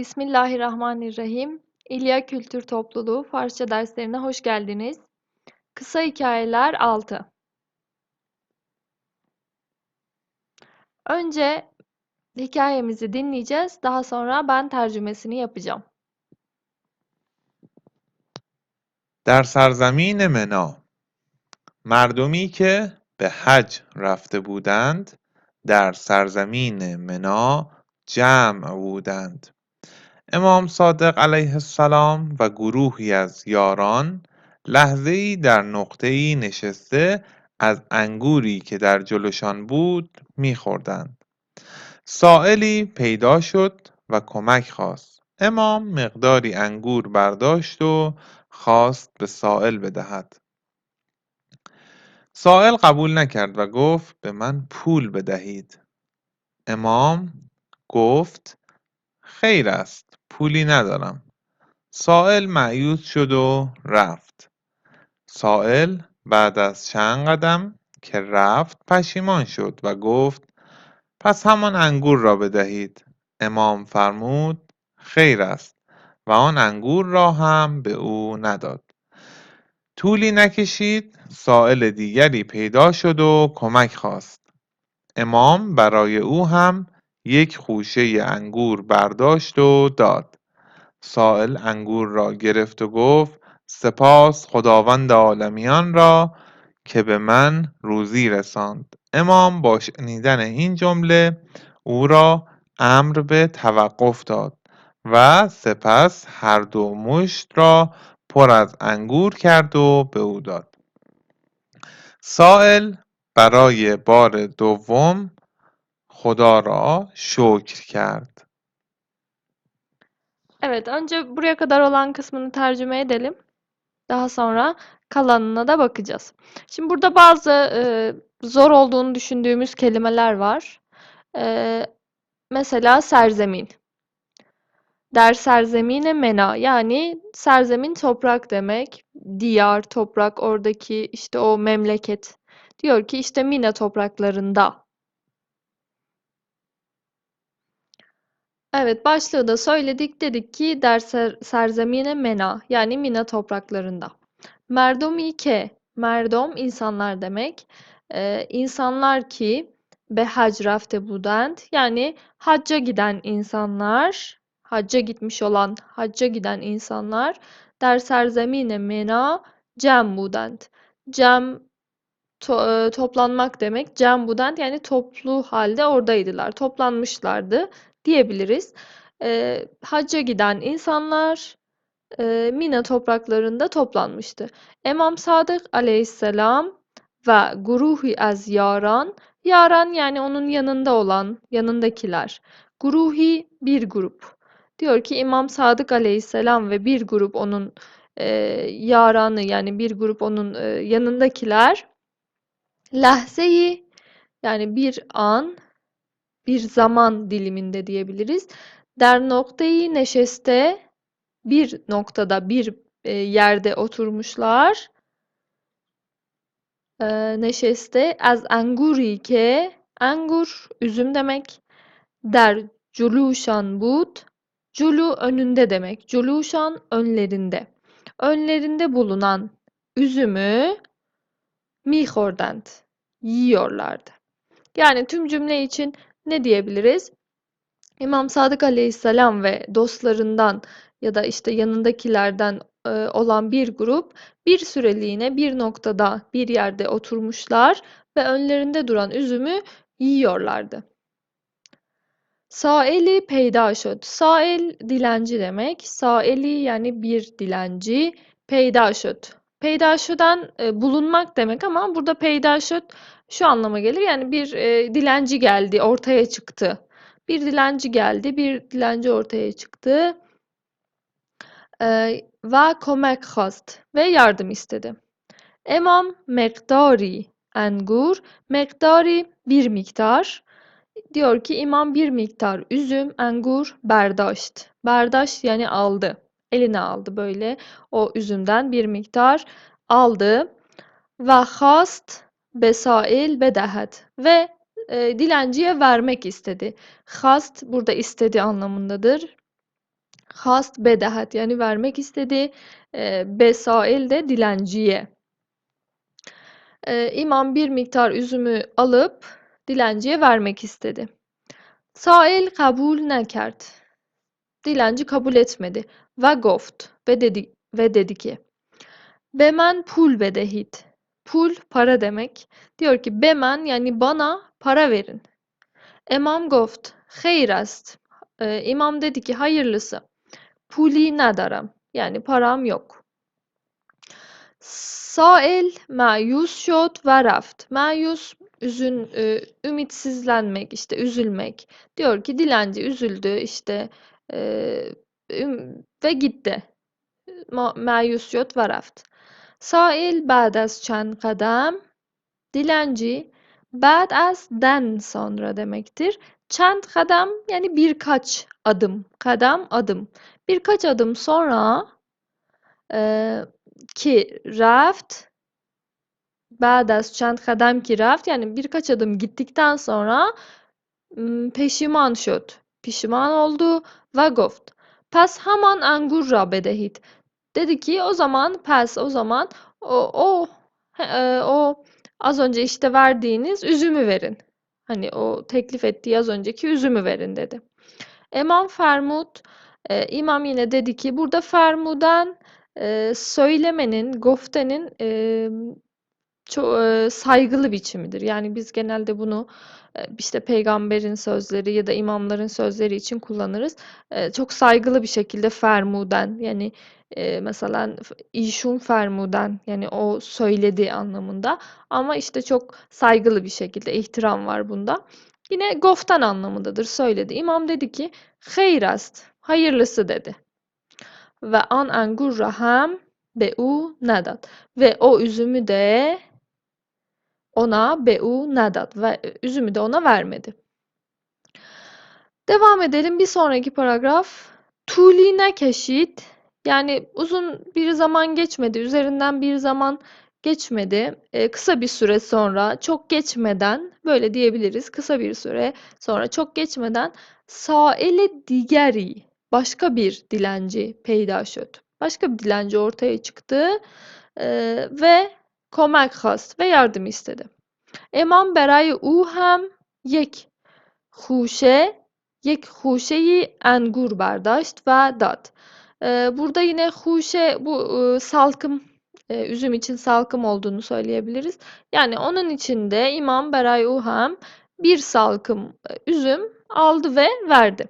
Bismillahirrahmanirrahim. İlya Kültür Topluluğu Farsça derslerine hoş geldiniz. Kısa Hikayeler 6 Önce hikayemizi dinleyeceğiz. Daha sonra ben tercümesini yapacağım. در سرزمین منا مردمی که به حج رفته بودند در سرزمین منا جمع بودند امام صادق علیه السلام و گروهی از یاران لحظهای در نقطهای نشسته از انگوری که در جلوشان بود میخوردند. سائلی پیدا شد و کمک خواست. امام مقداری انگور برداشت و خواست به سائل بدهد. سائل قبول نکرد و گفت به من پول بدهید. امام گفت خیر است. پولی ندارم. سائل مایوس شد و رفت. سائل بعد از چند قدم که رفت پشیمان شد و گفت پس همان انگور را بدهید. امام فرمود خیر است. و آن انگور را هم به او نداد. طولی نکشید سائل دیگری پیدا شد و کمک خواست. امام برای او هم یک خوشه انگور برداشت و داد. سائل انگور را گرفت و گفت سپاس خداوند عالمیان را که به من روزی رساند. امام با شنیدن این جمله او را امر به توقف داد و سپس هر دو مشت را پر از انگور کرد و به او داد. سائل برای بار دوم خدا را şükür کرد. Evet, önce buraya kadar olan kısmını tercüme edelim. Daha sonra kalanına da bakacağız. Şimdi burada bazı e, zor olduğunu düşündüğümüz kelimeler var. E, mesela serzemin. Der serzemine mena yani serzemin toprak demek. Diyar, toprak, oradaki işte o memleket. Diyor ki işte Mina topraklarında. Evet, başlığı da söyledik. Dedik ki derser serzemine mena yani Mina topraklarında. Merdomi ke, merdom insanlar demek. Ee, insanlar ki be hac rafte budent yani hacca giden insanlar, hacca gitmiş olan, hacca giden insanlar der serzemine mena cem budent. Cem to, e, toplanmak demek. Cem budent yani toplu halde oradaydılar, toplanmışlardı diyebiliriz. E, hacca giden insanlar e, Mina topraklarında toplanmıştı. İmam Sadık aleyhisselam ve guruhi az yaran, yaran yani onun yanında olan, yanındakiler. Guruhi bir grup. Diyor ki İmam Sadık aleyhisselam ve bir grup onun e, yaranı yani bir grup onun e, yanındakiler lahzeyi yani bir an bir zaman diliminde diyebiliriz. Der noktayı neşeste bir noktada bir e, yerde oturmuşlar. E, neşeste az anguri ke angur üzüm demek. Der culuşan bud culu önünde demek. Culuşan önlerinde. Önlerinde bulunan üzümü mihordent yiyorlardı. Yani tüm cümle için ne diyebiliriz? İmam Sadık Aleyhisselam ve dostlarından ya da işte yanındakilerden e, olan bir grup bir süreliğine bir noktada bir yerde oturmuşlar ve önlerinde duran üzümü yiyorlardı. Saeli peyda şöd. Sael dilenci demek. Saeli yani bir dilenci. Peyda şöd. Peydaşö'den e, bulunmak demek ama burada peydaşöt şu anlama gelir. Yani bir e, dilenci geldi, ortaya çıktı. Bir dilenci geldi, bir dilenci ortaya çıktı. Ve komek hast ve yardım istedi. Emam mektari engur, mektari bir miktar. Diyor ki imam bir miktar üzüm, engur berdaşt. Berdaşt yani aldı. Eline aldı böyle o üzümden bir miktar aldı. Ve hast besail bedehet ve e, dilenciye vermek istedi. Hast burada istedi anlamındadır. Hast bedehet yani vermek istedi. E, besail de dilenciye. E, imam bir miktar üzümü alıp dilenciye vermek istedi. Sail kabul nekert. Dilenci kabul etmedi. Ve goft ve dedi ve dedi ki Bemen pul bedehit. Pul para demek. Diyor ki bemen yani bana para verin. Emam goft hayır est. Ee, imam dedi ki hayırlısı. Puli nadaram. Yani param yok. Sael mayus şot ve raft. Mayus üzün, e, ümitsizlenmek, işte üzülmek. Diyor ki dilenci üzüldü işte e, ve gitti. Ma- Mayus şot ve raft. Sail بعد از چند قدم dilenci بعد از den sonra demektir. Çend kadem yani birkaç adım. Kadem adım. Birkaç adım sonra e, ki raft بعد از چند قدم ki raft yani birkaç adım gittikten sonra m, peşiman şöt. Pişman oldu ve goft. Pes haman angur ra bedehit. Dedi ki o zaman pes o zaman o o e, o az önce işte verdiğiniz üzümü verin. Hani o teklif ettiği az önceki üzümü verin dedi. Emam Fermud e, imam yine dedi ki burada Fermud'dan e, söylemenin, goftenin e, çok e, saygılı biçimidir. Yani biz genelde bunu e, işte peygamberin sözleri ya da imamların sözleri için kullanırız. E, çok saygılı bir şekilde fermuden yani e, mesela işun fermuden yani o söyledi anlamında. Ama işte çok saygılı bir şekilde ihtiram var bunda. Yine goftan anlamındadır söyledi. İmam dedi ki hayrast hayırlısı dedi. Ve an angur rahem be u nedat. Ve o üzümü de ona be'u nedat ve üzümü de ona vermedi. Devam edelim bir sonraki paragraf. Tuli nekeşit yani uzun bir zaman geçmedi, üzerinden bir zaman geçmedi. E, kısa bir süre sonra, çok geçmeden, böyle diyebiliriz, kısa bir süre sonra, çok geçmeden saele digeri, başka bir dilenci peyda. Başka bir dilenci ortaya çıktı e, ve komak hast ve yardım istedi. Eman berayı u hem yek huşe, yek huşeyi engur berdasht ve dat. Burada yine huşe bu salkım üzüm için salkım olduğunu söyleyebiliriz. Yani onun içinde İmam Beray Uhem bir salkım üzüm aldı ve verdi.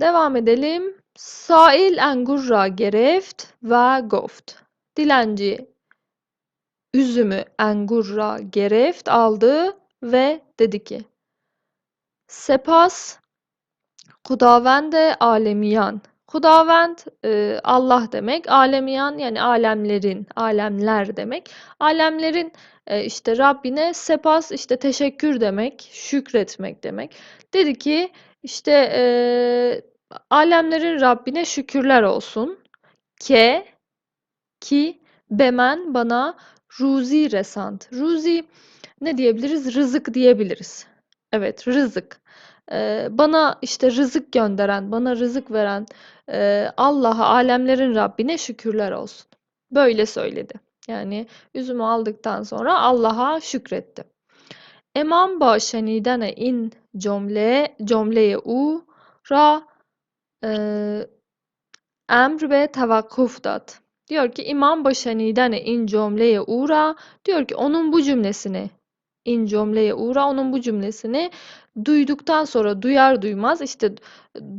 Devam edelim. Sail engur ra gereft ve goft. Dilenci üzümü engurra gereft aldı ve dedi ki Sepas Hudavende alemiyan. Hudavend e, Allah demek. Alemiyan yani alemlerin, alemler demek. Alemlerin e, işte Rabbine sepas işte teşekkür demek, şükretmek demek. Dedi ki işte e, alemlerin Rabbine şükürler olsun. Ke ki bemen bana ruzi resant. Ruzi ne diyebiliriz? Rızık diyebiliriz. Evet, rızık. Bana işte rızık gönderen, bana rızık veren Allah'a, alemlerin Rabbine şükürler olsun. Böyle söyledi. Yani üzümü aldıktan sonra Allah'a şükretti. Emam ba şenidene in cümle cümleye u ra e, emr ve tevakkuf dat. Diyor ki imam ba şenidene in cümleye uğra diyor ki onun bu cümlesini in cümleye uğra onun bu cümlesini duyduktan sonra duyar duymaz işte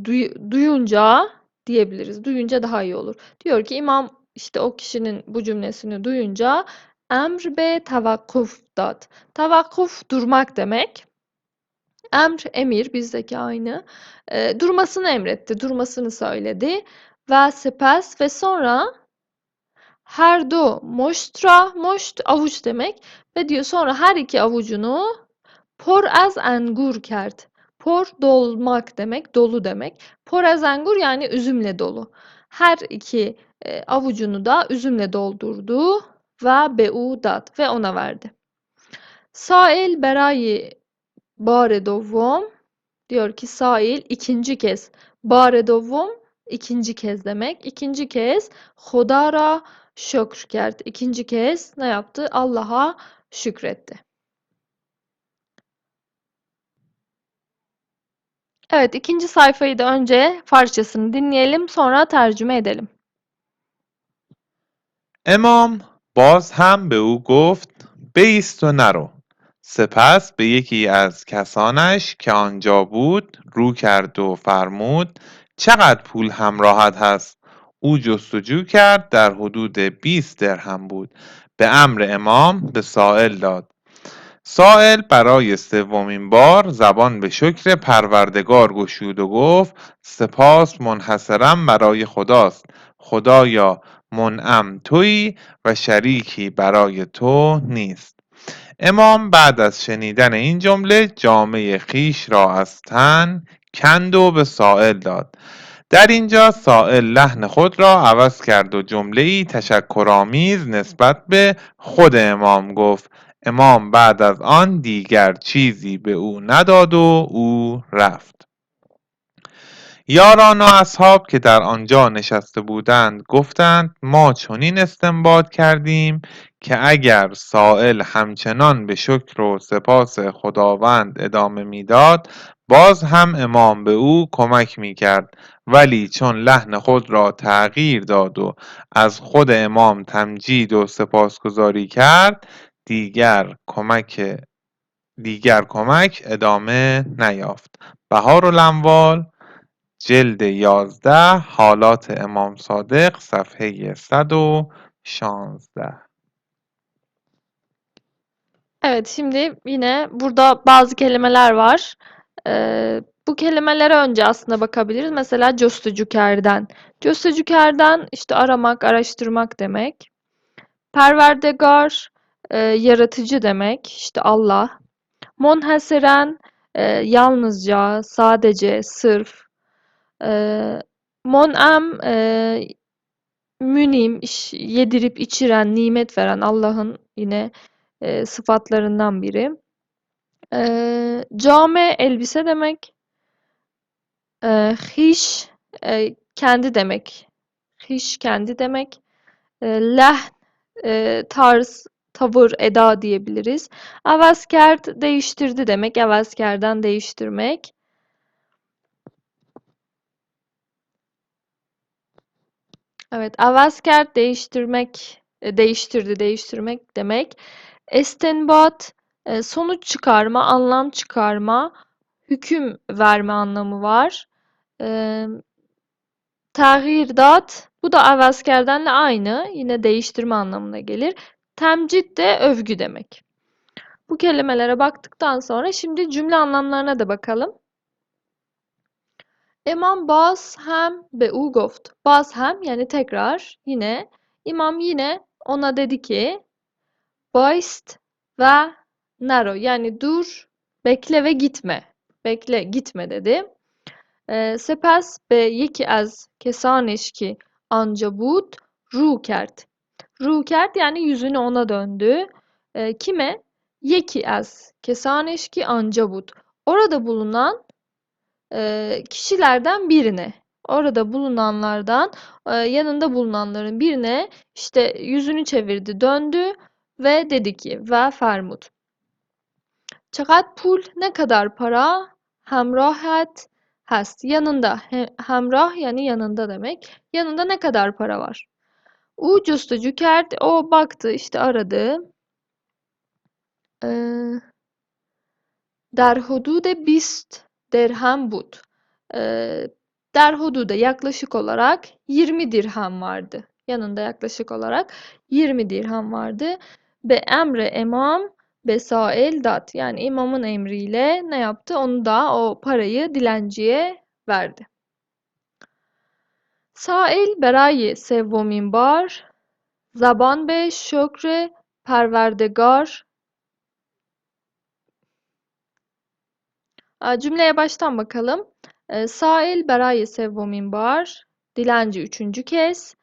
duy- duyunca diyebiliriz. Duyunca daha iyi olur. Diyor ki imam işte o kişinin bu cümlesini duyunca emr be tavakkuf dat. Tavakkuf durmak demek. Emr emir bizdeki aynı. E, durmasını emretti, durmasını söyledi. Ve sepes ve sonra her do moştra, moşt avuç demek ve diyor sonra her iki avucunu por az engur kert. Por dolmak demek, dolu demek. Por az engur yani üzümle dolu. Her iki e, avucunu da üzümle doldurdu ve beudat ve ona verdi. Sail berayi bare dovom Diyor ki Sail ikinci kez. Bare dovom ikinci kez demek. İkinci kez Hoda ra şükr kert. İkinci kez ne yaptı? Allah'a şükretti. Evet, ikinci sayfayı da önce Farsçasını dinleyelim, sonra tercüme edelim. امام باز هم به او گفت بایست و نرو سپس به یکی از کسانش که آنجا بود رو کرد و فرمود چقدر پول همراهت هست او جستجو کرد در حدود 20 درهم بود. به امر امام به سائل داد. سائل برای سومین بار زبان به شکر پروردگار گشود و گفت سپاس منحصرا برای خداست. خدایا منعم تویی و شریکی برای تو نیست. امام بعد از شنیدن این جمله جامعه خیش را از تن کند و به سائل داد. در اینجا سائل لحن خود را عوض کرد و جمله ای تشکرآمیز نسبت به خود امام گفت. امام بعد از آن دیگر چیزی به او نداد و او رفت. یاران و اصحاب که در آنجا نشسته بودند گفتند ما چنین استنباط کردیم که اگر سائل همچنان به شکر و سپاس خداوند ادامه می‌داد باز هم امام به او کمک می‌کرد. ولی چون لحن خود را تغییر داد و از خود امام تمجید و سپاسگزاری کرد دیگر کمک دیگر کمک ادامه نیافت. بهارالاموال جلد یازده حالات امام صادق صفحه 116 Evet, şimdi yine burada bazı kelimeler var. Ee, bu kelimelere önce aslında bakabiliriz. Mesela costücükerden. Costücükerden işte aramak, araştırmak demek. Perverdegar, e, yaratıcı demek. İşte Allah. Monhaseren, e, yalnızca, sadece, sırf. e, mon'em, e, münim, yedirip içiren, nimet veren Allah'ın yine e, sıfatlarından biri. E, came elbise demek. E, hiş e, kendi demek. Hiş kendi demek. E, lehn e, tarz, tavır, eda diyebiliriz. Avaskert değiştirdi demek. Avaskerden değiştirmek. Evet, avaskert değiştirmek, e, değiştirdi, değiştirmek demek. Estenbat, e, sonuç çıkarma, anlam çıkarma, hüküm verme anlamı var. E, Tağirdat, bu da avaskerdenle aynı, yine değiştirme anlamına gelir. Temcid de övgü demek. Bu kelimelere baktıktan sonra şimdi cümle anlamlarına da bakalım. İmam baz hem be u goft. Baz hem yani tekrar yine imam yine ona dedi ki Baist ve naro yani dur, bekle ve gitme. Bekle, gitme dedi. E, sepes be yeki az kesaneş ki anca bud ru kert. Ru kert yani yüzünü ona döndü. E, kime? Yeki az kesaneş ki anca bud. Orada bulunan kişilerden birine. Orada bulunanlardan yanında bulunanların birine işte yüzünü çevirdi, döndü ve dedi ki ve fermud. Çakat pul ne kadar para hemrahat hast. Yanında he, hemrah yani yanında demek. Yanında ne kadar para var? U custucu kert o baktı işte aradı. Ee, der hudude bist derhem bud. Ee, der hudude yaklaşık olarak 20 dirhem vardı. Yanında yaklaşık olarak 20 dirhem vardı. Be emre emam besael dat. Yani imamın emriyle ne yaptı? Onu da o parayı dilenciye verdi. Sail berayi sevvomin bar zaban be şükre perverdegar Cümleye baştan bakalım. Ee, Sail berayi sevvomin bar dilenci üçüncü kez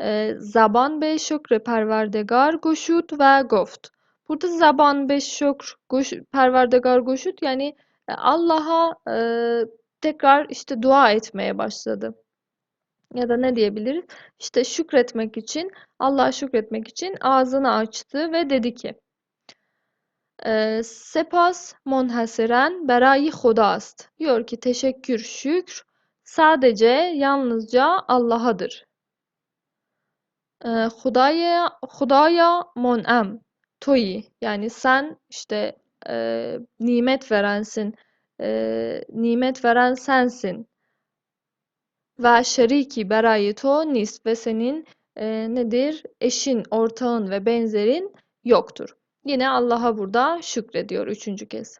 e, zaban be şükre perverdegar goşut ve goft. Burada zaban be şükr goş, perverdegar goşut yani E, Allah'a e, tekrar işte dua etmeye başladı. Ya da ne diyebiliriz? İşte şükretmek için, Allah'a şükretmek için ağzını açtı ve dedi ki Sepas monhasiren berayi Khudast. Diyor ki teşekkür, şükür sadece yalnızca Allah'adır. E, Hudaya, Hudaya mon'em. Toyi. Yani sen işte e, nimet verensin. E, nimet veren sensin. Ve şeriki berayi to nis. Ve senin e, nedir? Eşin, ortağın ve benzerin yoktur. Yine Allah'a burada şükrediyor üçüncü kez.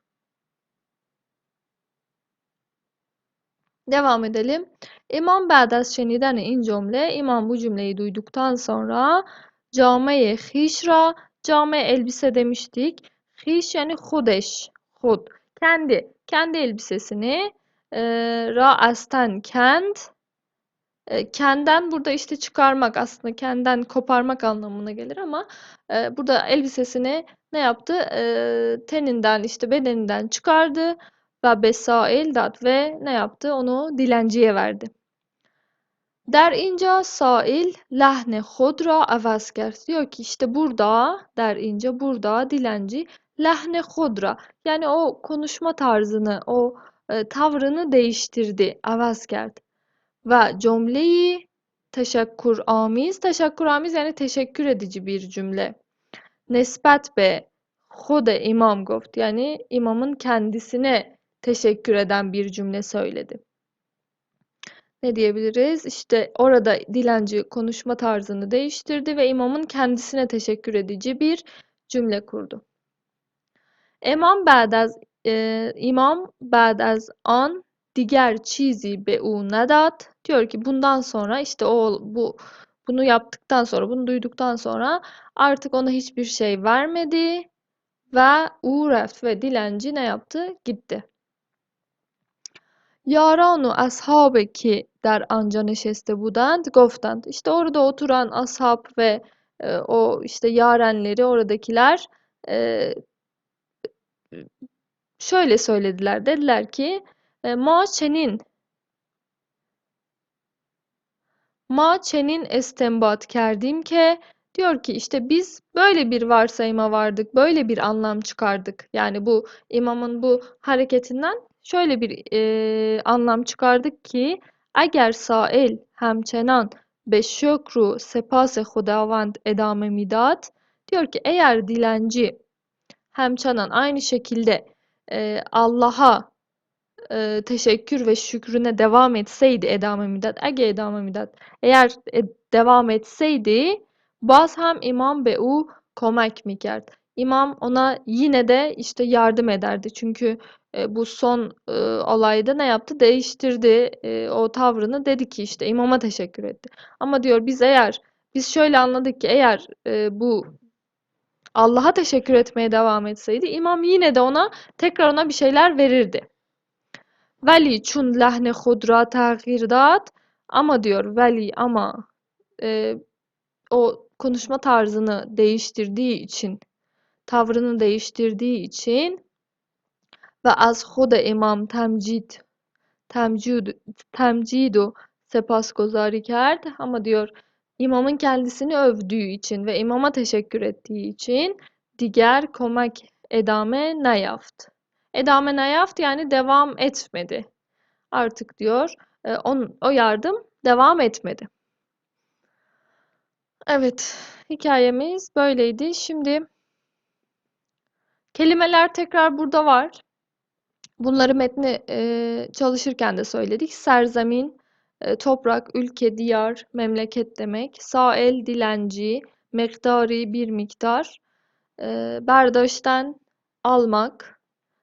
Devam edelim. İmam bəd az in cümle, imam bu cümleyi duyduktan sonra camiye hiş ra, cami elbise demiştik. Hiş yani hudeş, hud. Kendi, kendi elbisesini e, ra asten kent kenden burada işte çıkarmak aslında kenden koparmak anlamına gelir ama e, burada elbisesini ne yaptı? E, teninden işte bedeninden çıkardı ve besail dat ve ne yaptı? Onu dilenciye verdi. Der inca sail lehne khud ra avaz kerd. Diyor ki işte burada der inca burada dilenci lehne khud ra yani o konuşma tarzını o e, tavrını değiştirdi. Avaz kerd ve cümleyi teşekkür amiz. Teşekkür amiz yani teşekkür edici bir cümle. Nespet be Huda imam goft yani imamın kendisine teşekkür eden bir cümle söyledi. Ne diyebiliriz? İşte orada dilenci konuşma tarzını değiştirdi ve imamın kendisine teşekkür edici bir cümle kurdu. İmam ba'daz e, imam بعد ba'daz an diğer çizi be u nedat diyor ki bundan sonra işte o bu bunu yaptıktan sonra bunu duyduktan sonra artık ona hiçbir şey vermedi ve u reft ve dilenci ne yaptı? Gitti. Yaranu ashabı ki der anca neşeste budand goftand. İşte orada oturan ashab ve e, o işte yarenleri oradakiler e, şöyle söylediler. Dediler ki ma çenin ma çenin estembat kerdim ke diyor ki işte biz böyle bir varsayıma vardık. Böyle bir anlam çıkardık. Yani bu imamın bu hareketinden şöyle bir e, anlam çıkardık ki eğer sail hemçenan be şükru sepase hudavand edame midat diyor ki eğer dilenci hemçanan aynı şekilde e, Allah'a e, teşekkür ve şükrüne devam etseydi edame midat ege edame midat eğer e, devam etseydi baz hem imam be u komek mikert İmam ona yine de işte yardım ederdi. Çünkü e, bu son e, olayda ne yaptı? Değiştirdi e, o tavrını. Dedi ki işte imama teşekkür etti. Ama diyor biz eğer biz şöyle anladık ki eğer e, bu Allah'a teşekkür etmeye devam etseydi imam yine de ona tekrar ona bir şeyler verirdi. Veli çun lehne hudra tağir dat ama diyor veli ama e, o konuşma tarzını değiştirdiği için tavrını değiştirdiği için ve az خود imam temcid temcid temcidu sepasgozari kerd ama diyor imamın kendisini övdüğü için ve imama teşekkür ettiği için diğer komak edame nayaft. Edame nayaft yani devam etmedi. Artık diyor e, on, o yardım devam etmedi. Evet, hikayemiz böyleydi. Şimdi kelimeler tekrar burada var. Bunları metni e, çalışırken de söyledik. Serzemin, e, toprak, ülke, diyar, memleket demek. Sael, dilenci, mektari, bir miktar. E, berdaşten, almak.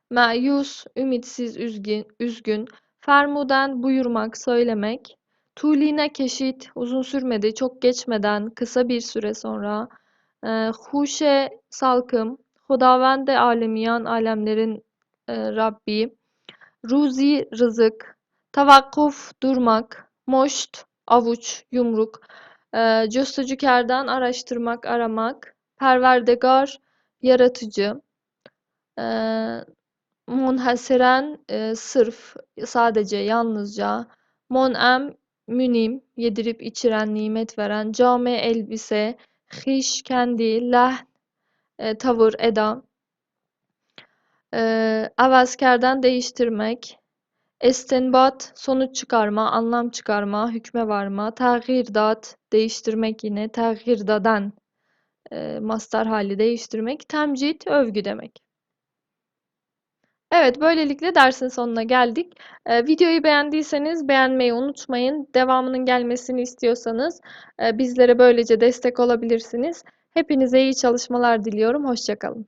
Meyus, ümitsiz, üzgün, üzgün. Fermuden, buyurmak, söylemek. Tuline keşit, uzun sürmedi, çok geçmeden, kısa bir süre sonra. E, huşe, salkım. Hudavende alemiyan, alemlerin e, Rabbi. Ruzi, rızık. Tavakkuf, durmak. Moşt, avuç, yumruk. E, Cüstücükerden araştırmak, aramak. Perverdegar, yaratıcı. E, munhasiren e, sırf, sadece, yalnızca. Mon'em münim, yedirip içiren, nimet veren. Came elbise, hiş kendi, lehn e, tavır, eda. E, avazkerden değiştirmek. Estinbat sonuç çıkarma, anlam çıkarma, hükme varma. Tağirdat değiştirmek yine. Tağirdadan e, mastar hali değiştirmek. Temcid övgü demek. Evet, böylelikle dersin sonuna geldik. Ee, videoyu beğendiyseniz beğenmeyi unutmayın. Devamının gelmesini istiyorsanız e, bizlere böylece destek olabilirsiniz. Hepinize iyi çalışmalar diliyorum. Hoşça kalın.